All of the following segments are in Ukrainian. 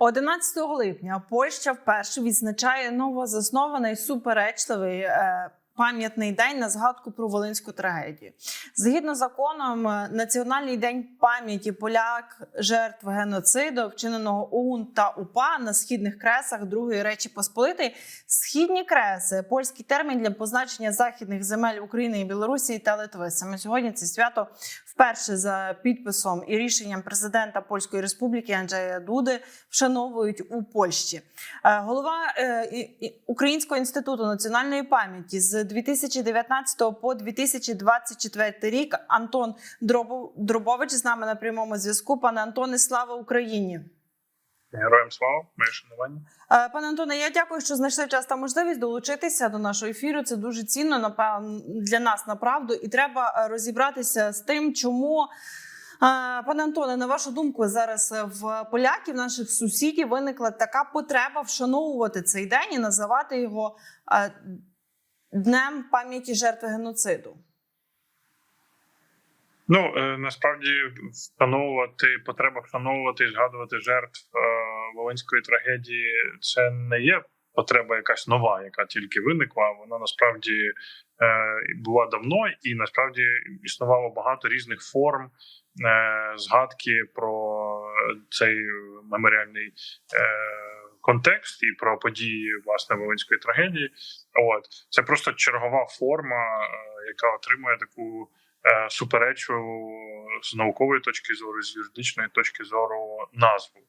11 липня Польща вперше відзначає новозаснований суперечливий е, пам'ятний день на згадку про волинську трагедію. Згідно з законом, е, Національний день пам'яті поляк жертв геноциду, вчиненого ОУН та УПА на східних кресах Другої Речі Посполитої. Східні креси польський термін для позначення західних земель України і Білорусі та Литви. Саме сьогодні це свято вперше за підписом і рішенням президента Польської Республіки Анджея Дуди вшановують у Польщі. Е, Голова е, Українського інституту національної пам'яті з 2019 по 2024 рік Антон Дробович з нами на прямому зв'язку. Пане Антоне, слава Україні! Героям слава, моє шанування. Е, Пане Антоне, я дякую, що знайшли час та можливість долучитися до нашого ефіру. Це дуже цінно напевно для нас направду, і треба е, розібратися з тим, чому. е, Пане Антоне, на вашу думку, зараз в поляків, наших сусідів, виникла така потреба вшановувати цей день і називати його днем пам'яті жертви геноциду. Ну е, насправді вшановувати потреба вшановувати і згадувати жертв е, волинської трагедії. Це не є потреба якась нова, яка тільки виникла. Вона насправді е, була давно, і насправді існувало багато різних форм згадки про цей меморіальний. Контекст і про події власне волинської трагедії, от це просто чергова форма, е, яка отримує таку е, суперечу з наукової точки зору, з юридичної точки зору назву.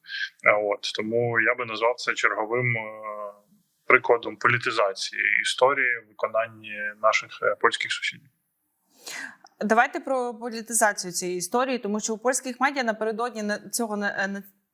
Е, От тому я би назвав це черговим прикладом політизації історії в виконанні наших польських сусідів. Давайте про політизацію цієї історії, тому що у польських медіа напередодні на- цього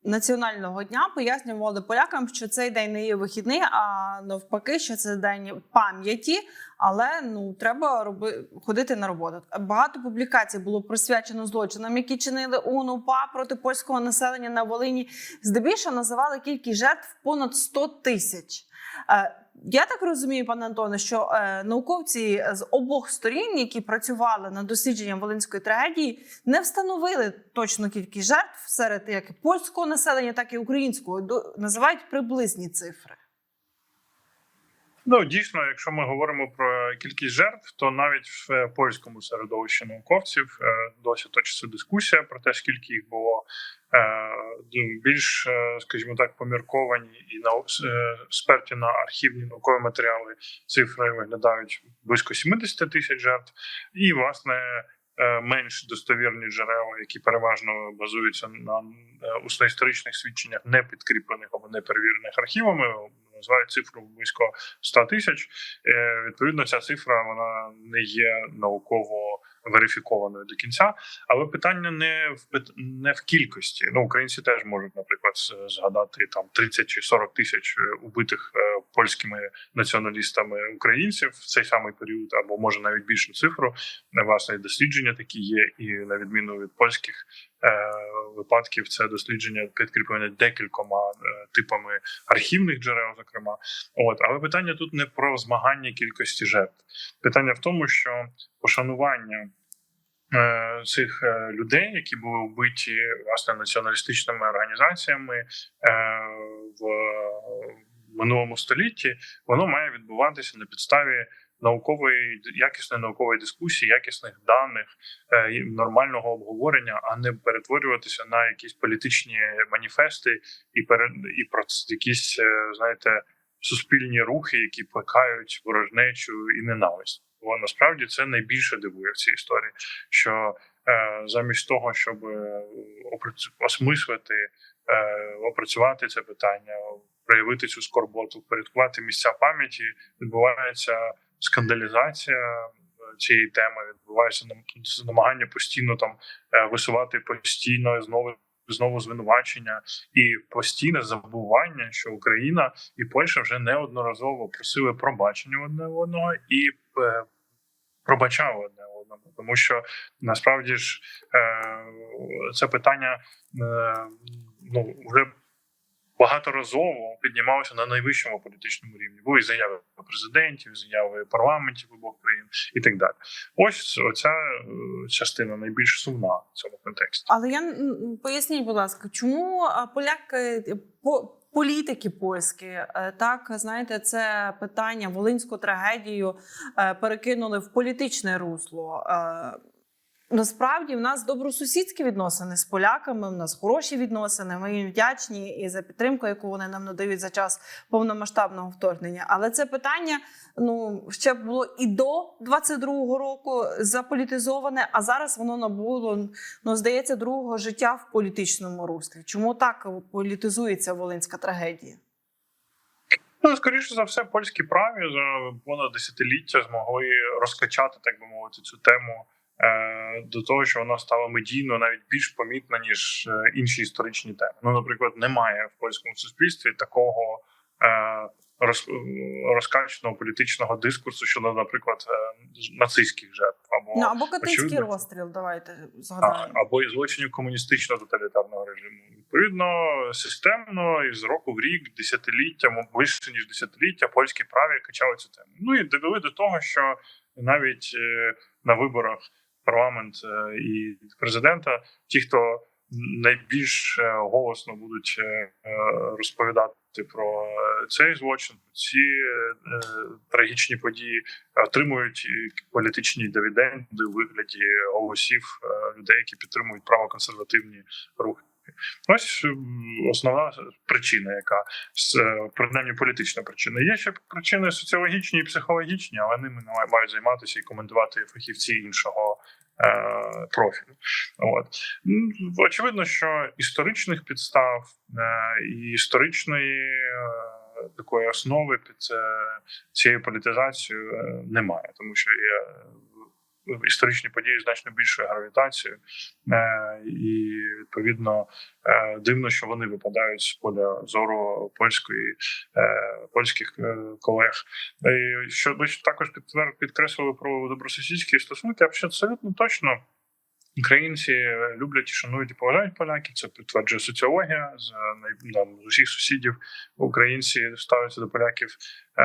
національного дня пояснювали полякам, що цей день не є вихідний, а навпаки, що це день пам'яті. Але ну треба роби ходити на роботу. Багато публікацій було присвячено злочинам, які чинили УНУПА проти польського населення на Волині. Здебільшого називали кількість жертв понад 100 тисяч. Е, Я так розумію, пане Антоне, що е, науковці з обох сторін, які працювали над дослідженням волинської трагедії, не встановили точну кількість жертв серед як польського населення, так і українського. До- Називають приблизні цифри. Ну дійсно, якщо ми говоримо про кількість жертв, то навіть в е, польському середовищі науковців е, досі точиться дискусія про те, скільки їх було. Е, Більш, скажімо так, помірковані і на сперті на архівні наукові матеріали цифри виглядають близько 70 тисяч жертв, і власне менш достовірні джерела, які переважно базуються на усноісторичних свідченнях, не підкріплених або не перевірених архівами, називають цифру близько 100 тисяч. Е, Відповідно, ця цифра вона не є науково верифікованою до кінця. Але питання не в не в кількості. Ну, українці теж можуть, наприклад, згадати там 30 чи 40 тисяч е, убитих е, польськими націоналістами українців в цей самий період, або може навіть більшу цифру. Власне, дослідження такі є, і на відміну від польських випадків, це дослідження підкріплені декількома е, типами архівних джерел, зокрема. От, але питання тут не про змагання кількості жертв. Питання в тому, що пошанування е, цих е, людей, які були вбиті власне націоналістичними організаціями е, в минулому столітті, воно має відбуватися на підставі наукової якісної наукової дискусії, якісних даних, е, нормального обговорення, а не перетворюватися на якісь політичні маніфести і перед і про якісь, е, знаєте, суспільні рухи, які плекають ворожнечу і ненависть. Бо насправді це найбільше дивує в цій історії, що е, замість того, щоб е, осмислити, е, опрацювати це питання, проявити цю скорботу, впорядкувати місця пам'яті, відбувається скандалізація е, цієї теми, відбувається нам- намагання постійно там е, висувати постійно знову. Знову звинувачення і постійне забування, що Україна і Польща вже неодноразово просили пробачення одне одного і е, пробачали одне одному, тому що насправді ж це питання ну вже багаторазово піднімалися на найвищому політичному рівні. Були заяви президентів, заяви парламентів обох країн і так далі. Ось оця е, частина найбільш сумна в цьому контексті. Але я поясніть, будь ласка, чому поляки по. Політики польські, е, так знаєте, це питання волинську трагедію е, перекинули в політичне русло. Насправді в нас добросусідські відносини з поляками. В нас хороші відносини. Ми їм вдячні і за підтримку, яку вони нам надають за час повномасштабного вторгнення. Але це питання ну ще було і до 22-го року заполітизоване, а зараз воно набуло ну здається другого життя в політичному руслі. Чому так політизується волинська трагедія? Ну, скоріше за все, польські праві за понад десятиліття змогли розкачати, так би мовити, цю тему до того, що вона стала медійно навіть більш помітна ніж е, інші історичні теми. Ну, наприклад, немає в польському суспільстві такого е, роз, розкачаного політичного дискурсу щодо, наприклад, е, нацистських жертв або Ну або катинський розстріл. Давайте а, згадаємо. або і злочинів комуністично тоталітарного режиму. Відповідно, системно і з року в рік, десятиліття, м- вище ніж десятиліття, польські праві качали цю тему. Ну і довели до того, що навіть е, на виборах парламент е, і президента, ті, хто найбільш е, голосно будуть е, розповідати про цей злочин, ці трагічні події, отримують політичні дивіденди у вигляді голосів людей, які підтримують правоконсервативні рухи. Ось основна причина, яка принаймні політична причина. Є ще причини соціологічні і психологічні, але ними мають займатися і коментувати фахівці іншого профілю. От очевидно, що історичних підстав е, і історичної е, такої основи під е, цією політизацією е, немає, тому що е, історичні події значно більшою гравітацією, е, і відповідно е, дивно, що вони випадають з поля зору польської е, польських колег. І що ви також підтвер- підкреслили про добросусідські стосунки, абсолютно точно. Українці люблять і шанують і поважають поляків. Це підтверджує соціологія з там, з усіх сусідів. Українці ставляться до поляків е,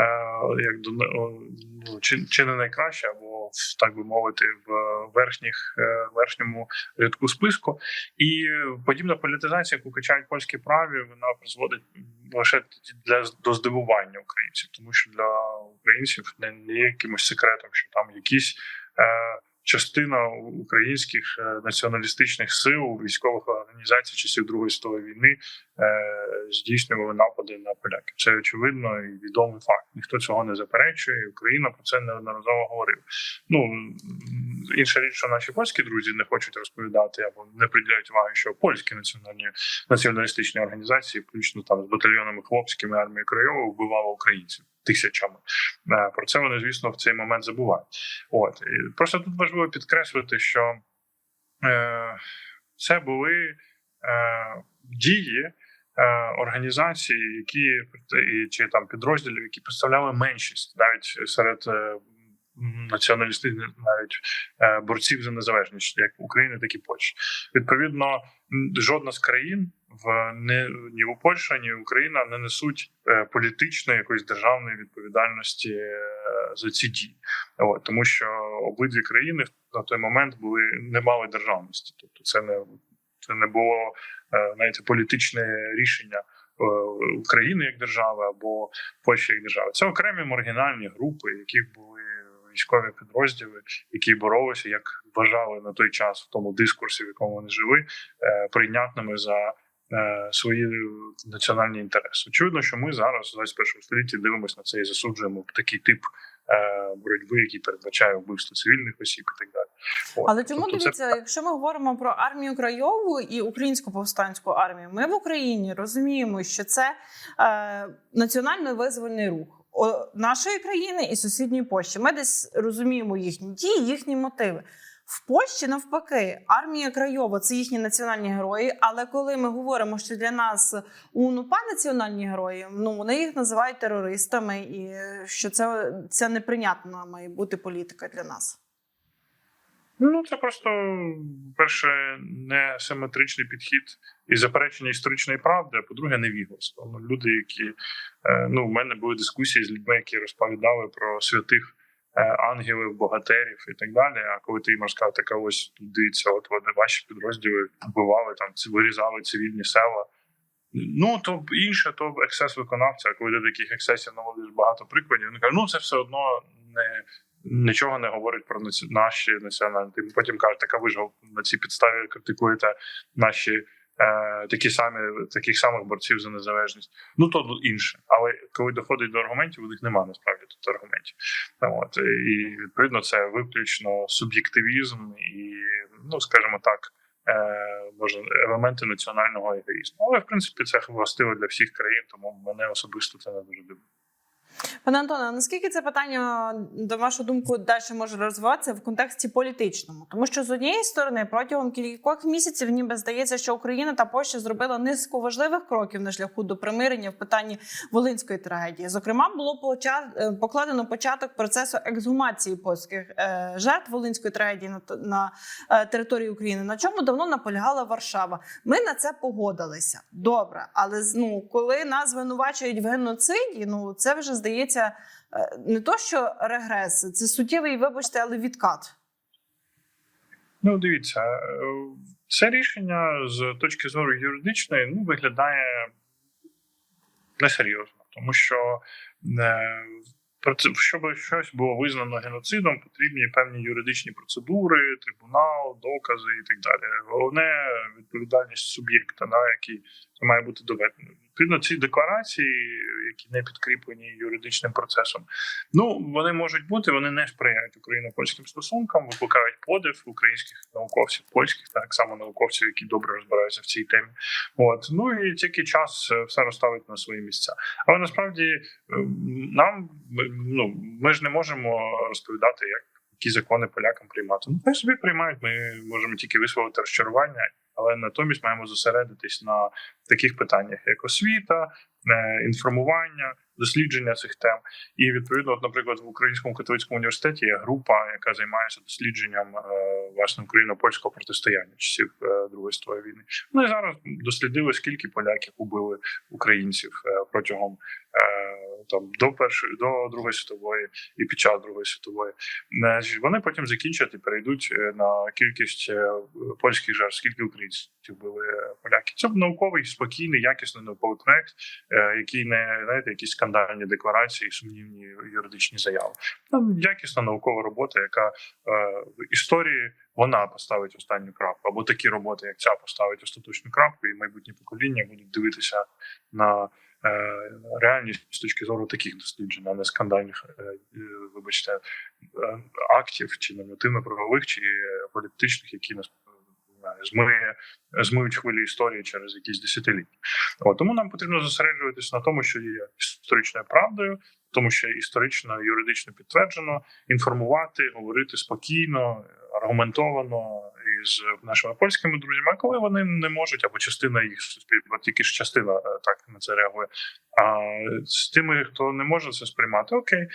як до ну, чи, чи не найкраще, або так би мовити, в верхніх е, верхньому рядку списку. І подібна політизація, яку качають польські праві, вона призводить лише для до здивування українців, тому що для українців не, є якимось секретом, що там якісь. Частина українських е, націоналістичних сил військових організацій часів Другої світової війни е, здійснювали напади на поляки. Це очевидно і відомий факт. Ніхто цього не заперечує. Україна про це неодноразово говорила. Ну інша річ, що наші польські друзі не хочуть розповідати або не приділяють уваги, що польські національні націоналістичні організації, включно там з батальйонами хлопськими армії Крайова, вбивали українців тисячами. Е, Про це вони, звісно, в цей момент забувають. От і просто тут важливо підкреслити, що е, це були е, дії е, організацій, які чи там підрозділів, які представляли меншість навіть серед націоналістичних, навіть е, борців за незалежність, як України, так і Польщі. Відповідно, жодна з країн в не ні у Польща, ні Україна не несуть е, політичної якоїсь державної відповідальності е, за ці дії. От, тому що обидві країни на той момент були не мали державності, тобто це не це не було знаєте, політичне рішення. України як держави або Польщі як держави. Це окремі маргінальні групи, які були військові підрозділи, які боролися, як вважали на той час в тому дискурсі, в якому вони жили, е, прийнятними за е, свої національні інтереси. Очевидно, що ми зараз у 21 столітті дивимося на це і засуджуємо такий тип е, боротьби, який передбачає вбивство цивільних осіб і так далі. От. Але чому Тобто це- якщо ми говоримо про армію Крайову і українську повстанську армію, ми в Україні розуміємо, що це е, національно-визвольний рух о, нашої країни і сусідньої Польщі. Ми десь розуміємо їхні дії, їхні мотиви. В Польщі навпаки, армія Крайова це їхні національні герої. Але коли ми говоримо, що для нас УНУПА національні герої, ну вони їх називають терористами, і що це, це неприйнятна має бути політика для нас. Ну, це просто перше несиметричний підхід і заперечення історичної правди, а по-друге, невігластво. Ну, люди, які е, ну, в мене були дискусії з людьми, які розповідали про святих е, ангелів, богатирів і так далі. А коли ти їм розказав, така ось дивіться, от вони ваші підрозділи вбивали там, вирізали цивільні села. Ну, то інше, то ексцес виконавця. Коли ти таких ексцесів наводиш багато прикладів, вони кажуть, ну це все одно не нічого не говорить про наші національні. Потім кажуть, так а ви ж на цій підставі критикуєте наші е, такі самі таких самих борців за незалежність. Ну то інше. Але коли доходить до аргументів, у них немає насправді тут аргументів. От і відповідно це виключно суб'єктивізм і, ну скажімо так. Е, може елементи національного егоїзму, але в принципі це властиво для всіх країн, тому мене особисто це не дуже дивує. Пане Антоне, наскільки це питання, до вашої думки, далі може розвиватися в контексті політичному? Тому що з однієї сторони, протягом кількох місяців, ніби здається, що Україна та Польща зробила низку важливих кроків на шляху до примирення в питанні волинської трагедії. Зокрема, було е, покладено початок процесу ексгумації польських е, жертв волинської трагедії на, е, території України, на чому давно наполягала Варшава. Ми на це погодилися. Добре, але ну, коли нас звинувачують в геноциді, ну це вже здається е, не то, що регрес, це суттєвий, вибачте, але відкат. Ну, дивіться, е, це рішення з точки зору юридичної ну, виглядає несерйозно, тому що е, щоб щось було визнано геноцидом, потрібні певні юридичні процедури, трибунал, докази і так далі. Головне відповідальність суб'єкта, да, який має бути доведено. Відповідно, ці декларації, які не підкріплені юридичним процесом, ну вони можуть бути, вони не сприяють україно-польським стосункам, викликають подив українських науковців, польських, так само науковців, які добре розбираються в цій темі. От ну і тільки час е, все розставить на свої місця. Але насправді е, нам ну ми ж не можемо розповідати, як які закони полякам приймати. Ну хай собі приймають. Ми можемо тільки висловити розчарування, але натомість маємо зосередитись на таких питаннях, як освіта, е, інформування, дослідження цих тем. І відповідно, от, наприклад, в Українському католицькому університеті є група, яка займається дослідженням е, власне україно-польського протистояння часів е, Другої світової війни. Ну і зараз дослідили, скільки поляків убили українців протягом там до першої до Другої світової і під час Другої світової. Е, Вони потім закінчать і перейдуть е, на кількість е, польських жертв, скільки українців були поляки. Це науковий, спокійний, якісний науковий проект, який не знаєте, якісь скандальні декларації, сумнівні юридичні заяви. Там якісна наукова робота, яка в історії вона поставить останню крапку, або такі роботи, як ця, поставить остаточну крапку, і майбутні покоління будуть дивитися на реальність з точки зору таких досліджень, а не скандальних, е, е, вибачте, е, актів чи нормативно-правових, чи е, політичних, які нас змиє, змиють хвилі історії через якісь десятиліття. От, тому нам потрібно зосереджуватися на тому, що є історичною правдою, тому що історично юридично підтверджено, інформувати, говорити спокійно, аргументовано із нашими польськими друзями. Коли вони не можуть, або частина їх суспільства, тільки ж частина е, так на це реагує. А з тими, хто не може це сприймати, окей,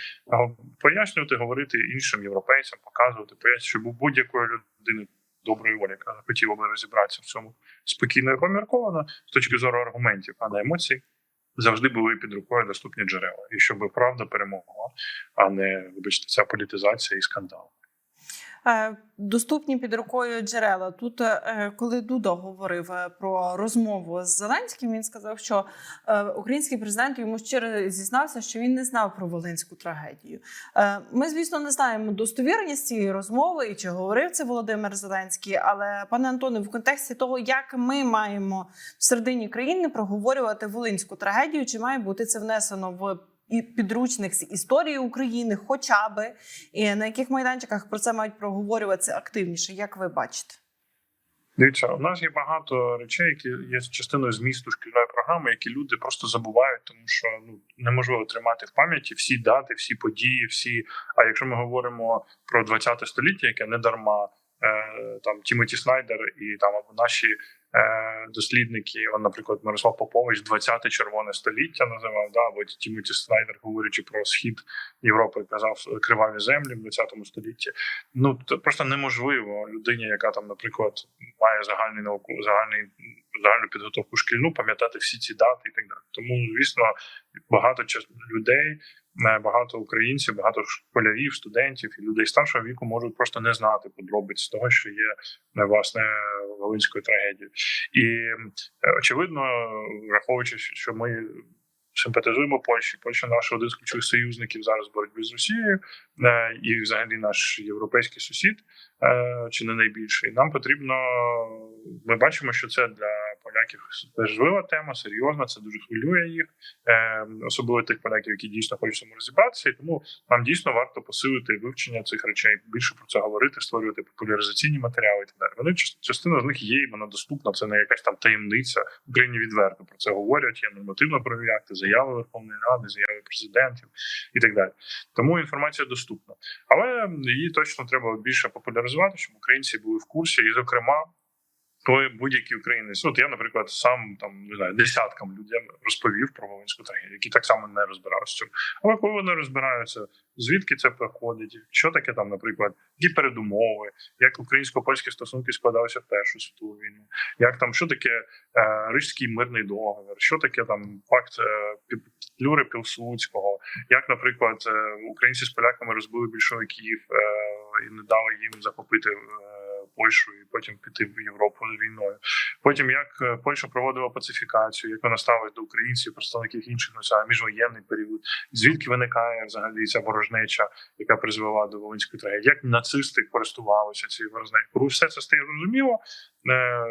пояснювати, говорити іншим європейцям, показувати, пояснювати, щоб у будь-якої людини доброї волі, яка хотіла би розібратися в цьому спокійно і помірковано з точки зору аргументів, а не емоцій. Завжди були під рукою доступні джерела, і щоб правда перемогла, а не вибачте, ця політизація і скандал. Е, Доступні під рукою джерела. Тут, е, коли Дуда говорив е, про розмову з Зеленським, він сказав, що е, український президент йому щиро зізнався, що він не знав про волинську трагедію. Е, Ми, звісно, не знаємо достовірність цієї розмови і чи говорив це Володимир Зеленський. Але пане Антоне, в контексті того, як ми маємо в середині країни проговорювати волинську трагедію, чи має бути це внесено в і підручник з історії України, хоча би і на яких майданчиках про це мають проговорюватися активніше, як ви бачите? Дивіться, у нас є багато речей, які є частиною змісту шкільної програми, які люди просто забувають, тому що ну неможливо тримати в пам'яті всі дати, всі події, всі. А якщо ми говоримо про 20 століття, яке не дарма е, там Тімоті Снайдер і там або наші дослідники. Он, наприклад, Мирослав Попович, 20-те червоне століття називав, да, або Тімоті Снайдер, говорячи про схід Європи, казав криваві землі в 20 столітті. Ну це просто неможливо людині, яка там, наприклад, має загальний науку, загальний загальну підготовку шкільну, пам'ятати всі ці дати і так далі. Тому, звісно, багато людей, е, багато українців, багато школярів, студентів і людей старшого віку можуть просто не знати подробиць того, що є е, власне волинською трагедією. І е, очевидно, враховуючи, що ми. Симпатизуємо Польщі. Польща наш один з ключових союзників зараз в боротьбі з Росією, і взагалі наш європейський сусід, чи не найбільший. Нам потрібно. Ми бачимо, що це для поляків важлива тема, серйозна. Це дуже хвилює їх, е, особливо тих поляків, які дійсно хочуть цьому розібратися. І тому нам дійсно варто посилити вивчення цих речей, більше про це говорити, створювати популяризаційні матеріали і так далі. Вони частина з них є, і вона доступна. Це не якась там таємниця. Україні відверто про це говорять. Є нормативно правові акти, заяви Верховної Ради, заяви президентів і так далі. Тому інформація доступна, але її точно треба більше популяризувати, щоб українці були в курсі, і зокрема. Коли будь-який українець, от я, наприклад, сам там не знаю, десяткам людям розповів про Волинську трагедію, які так само не розбиралися. Але коли вони розбираються, звідки це приходить, що таке там, наприклад, які передумови, як українсько-польські стосунки складалися в Першу світову війну, як там що таке е, Ризький мирний договір, що таке там факт е, Петлюри Пілсудського, як, наприклад, е, українці з поляками розбили більшовиків е, і не дали їм захопити. е, Польщу і потім піти в Європу з війною. Потім як е, Польща проводила пацифікацію, як вона ставилась до українців, представників інших національних міжвоєнний період, звідки виникає взагалі ця ворожнеча, яка призвела до Волинської трагедії, як нацисти користувалися цією ворожнечою. Все це стає зрозуміло, е,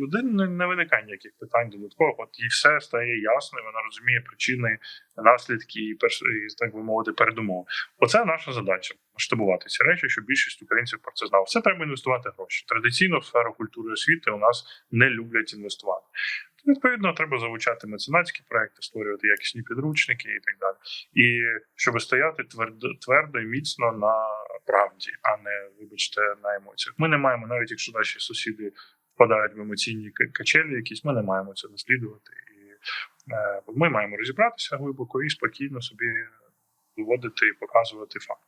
людини не виникає ніяких питань додатково. От їй все стає ясно, вона розуміє причини, наслідки і перш так би мовити, передумови. Оце наша задача масштабувати ці речі, щоб більшість українців про це знали. Все треба інвестувати гроші. Традиційно в сферу культури і освіти у нас не люблять інвестувати. Відповідно, треба залучати меценатські проекти, створювати якісні підручники і так далі. І щоб стояти твердо, твердо і міцно на правді, а не вибачте на емоціях. Ми не маємо, навіть якщо наші сусіди впадають в емоційні качелі, якісь ми не маємо це дослідувати. І ми маємо розібратися глибоко і спокійно собі доводити і показувати факти.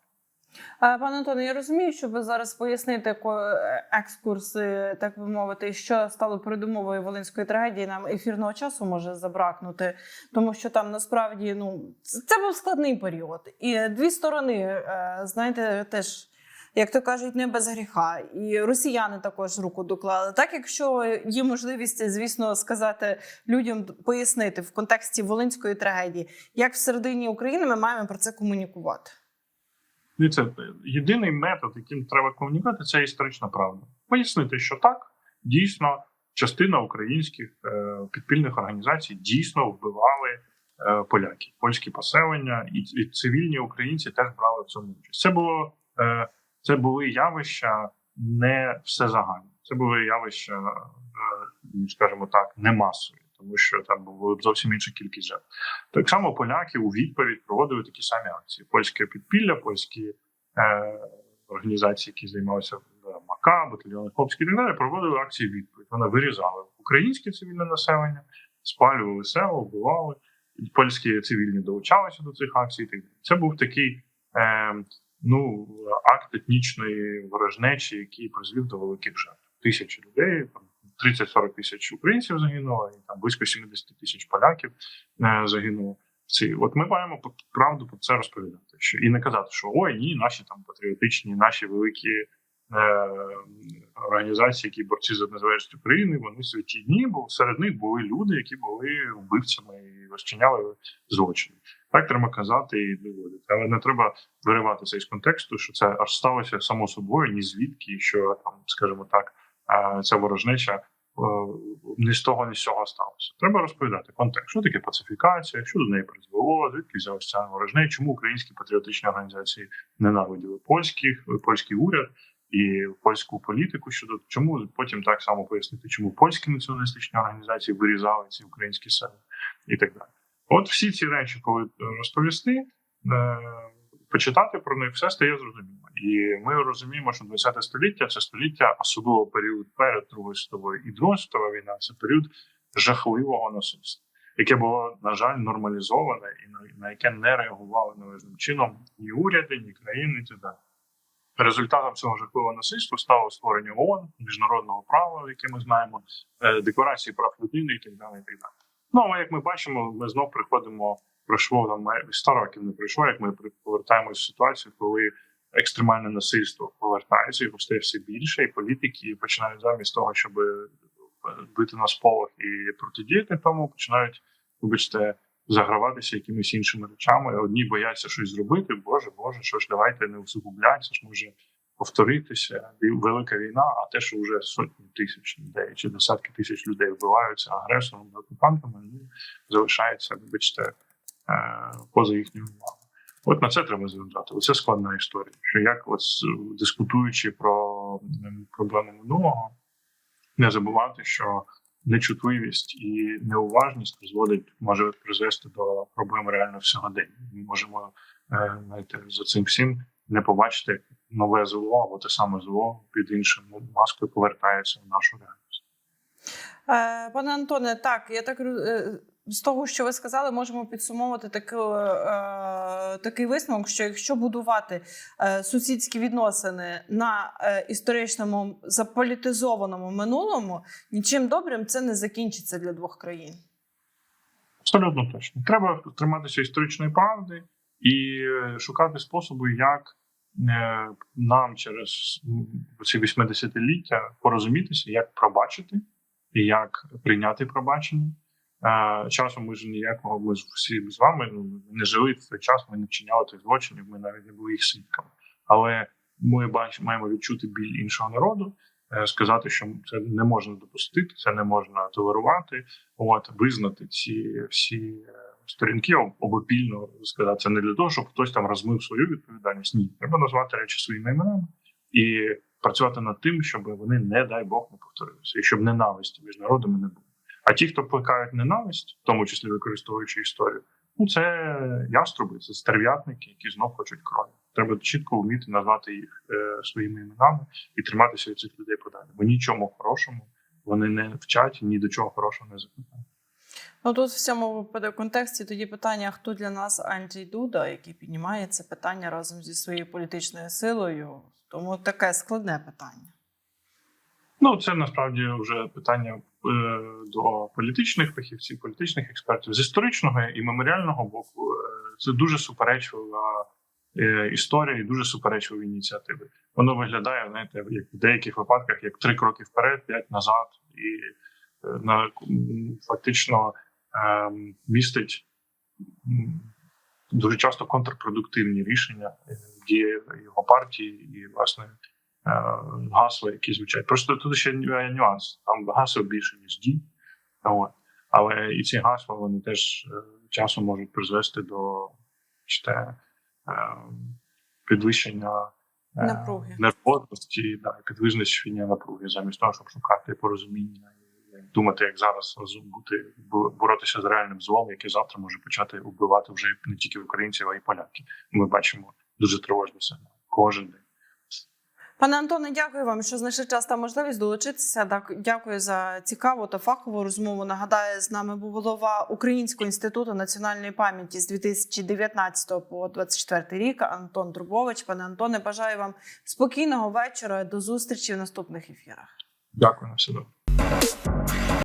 Е, Пане Антоне, я розумію, що ви зараз поясните е, екскурс, е, так би мовити, що стало передумовою волинської трагедії. Нам ефірного часу може забракнути, тому що там насправді ну це це був складний період, і дві сторони, е, знаєте, теж. Як то кажуть, не без гріха, і росіяни також руку доклали. Так, якщо є можливість, звісно, сказати людям пояснити в контексті волинської трагедії, як всередині України ми маємо про це комунікувати. Дивіться, єдиний метод, яким треба комунікувати, це історична правда. Пояснити, що так дійсно частина українських е, підпільних організацій дійсно вбивали е, поляків, польські поселення, і, і цивільні українці теж брали в цьому участь. Це було е, це були явища не всезагальні. Це були явища, е, скажімо так, не масові, тому що там була зовсім інша кількість жертв. Так само поляки у відповідь проводили такі самі акції: польське підпілля, польські е, організації, які займалися е, МАКА, батальйони хлопські і так далі, проводили акції відповідь. Вони вирізали українське цивільне населення, спалювали села, вбивали. Польські цивільні долучалися до цих акцій. так. Це був такий ну, акт етнічної ворожнечі, який призвів до великих жертв. Тисячі людей, там 30-40 тисяч українців загинуло, і там близько 70 тисяч поляків е, загинуло. в цій. От ми маємо правду про це розповідати. Що, і не казати, що ой, ні, наші там патріотичні, наші великі е, організації, які борці за незалежність України, вони святі. Ні, бо серед них були люди, які були вбивцями і розчиняли злочини. Так треба казати і доводити. Але не треба вириватися із контексту, що це аж сталося само собою, ні звідки, що там, скажімо так, е, ця ворожнеча е, ні з того, ні з цього сталося. Треба розповідати контекст, що таке пацифікація, що до неї призвело, звідки взялася ця ворожнеча, чому українські патріотичні організації ненавиділи польських, польський уряд і польську політику щодо чому потім так само пояснити, чому польські націоналістичні організації вирізали ці українські села і так далі. От всі ці речі, коли е, розповісти, е, почитати про них, все стає зрозуміло. І ми розуміємо, що 20 століття це століття, особливо період перед Другою світовою і Другою світовою війна, це період жахливого насильства, яке було, на жаль, нормалізоване і на, на яке не реагували належним чином ні уряди, ні країни, і так далі. Результатом цього жахливого насильства стало створення ООН, міжнародного права, яке ми знаємо, е, декларації прав людини і так далі. І так далі. Ну але як ми бачимо, ми знов приходимо, пройшло там майже 100 років не пройшло, як ми повертаємося в ситуацію, коли екстремальне насильство повертається, його стає все більше, і політики починають замість того, щоб е, бити на сполох і протидіяти тому, починають, вибачте, заграватися якимись іншими речами. Одні бояться щось зробити. Боже, Боже, що ж, давайте не усугубляйте, ж може повторитися. Велика війна, а те, що вже сотні тисяч людей чи десятки тисяч людей вбиваються агресором і окупантами, залишається, вибачте, е, поза їхньою увагою. От на це треба звертати. Оце складна історія. Що як, от дискутуючи про м, проблему минулого, не забувати, що нечутливість і неуважність призводить, може призвести до проблем реально сьогодення. Ми можемо е, знаєте, за цим всім не побачити нове зло або те саме зло під іншим маскою повертається в нашу реальність. Е, Пане Антоне, так я так е, з того, що ви сказали, можемо підсумовувати таку, е, такий висновок, що якщо будувати сусідські відносини на історичному заполітизованому минулому, нічим добрим це не закінчиться для двох країн. Абсолютно точно. Треба триматися історичної правди і шукати способи, як нам через ці 80-ліття порозумітися, як пробачити і як прийняти пробачення. Е, Часом ми ж ніякого, ми всі з вами ну, не жили в цей час, ми не вчиняли тих злочинів, ми навіть не були їх свідками. Але ми бач, маємо відчути біль іншого народу, е, сказати, що це не можна допустити, це не можна толерувати от визнати ці всі сторінки обопільно сказати це не для того, щоб хтось там розмив свою відповідальність. Ні, треба назвати речі своїми іменами і працювати над тим, щоб вони, не дай Бог, не повторилися, і щоб ненависті між народами не було. А ті, хто плекають ненависть, в тому числі використовуючи історію, ну це яструби, це стерв'ятники, які знов хочуть крові. Треба чітко вміти назвати їх е, своїми іменами і триматися від цих людей подалі. Бо нічому хорошому вони не вчать, ні до чого хорошого не закликають. Ну тут в цьому випаде- контексті тоді питання: хто для нас Анджей Дуда, який піднімає це питання разом зі своєю політичною силою. Тому таке складне питання. Ну, це насправді вже питання е, до політичних фахівців, політичних експертів з історичного і меморіального боку. Е, це дуже суперечлива е, історія і дуже суперечливі ініціативи. Воно виглядає, знаєте, як в деяких випадках як три кроки вперед, п'ять назад, і е, на фактично містить дуже часто контрпродуктивні рішення е, дії його партії і власне е, гасла, які звучать. Просто тут ще нюанс. Там гасел більше, ніж дій. От. Але і ці гасла вони теж е, часом можуть призвести до чте, підвищення Напруги. нервозності, да, підвищення напруги, замість того, щоб шукати порозуміння думати, як зараз бути бо- боротися з реальним злом, яке завтра може почати вбивати вже не тільки українців, а й поляків. Ми бачимо дуже тривожні сигнали кожен день. Пане Антоне, дякую вам, що знайшли час та можливість долучитися. Так, дякую за цікаву та фахову розмову. Нагадаю, з нами був голова Українського інституту національної пам'яті з 2019 по 2024 рік Антон Трубович. Пане Антоне, бажаю вам спокійного вечора. До зустрічі в наступних ефірах. Дякую на все добре.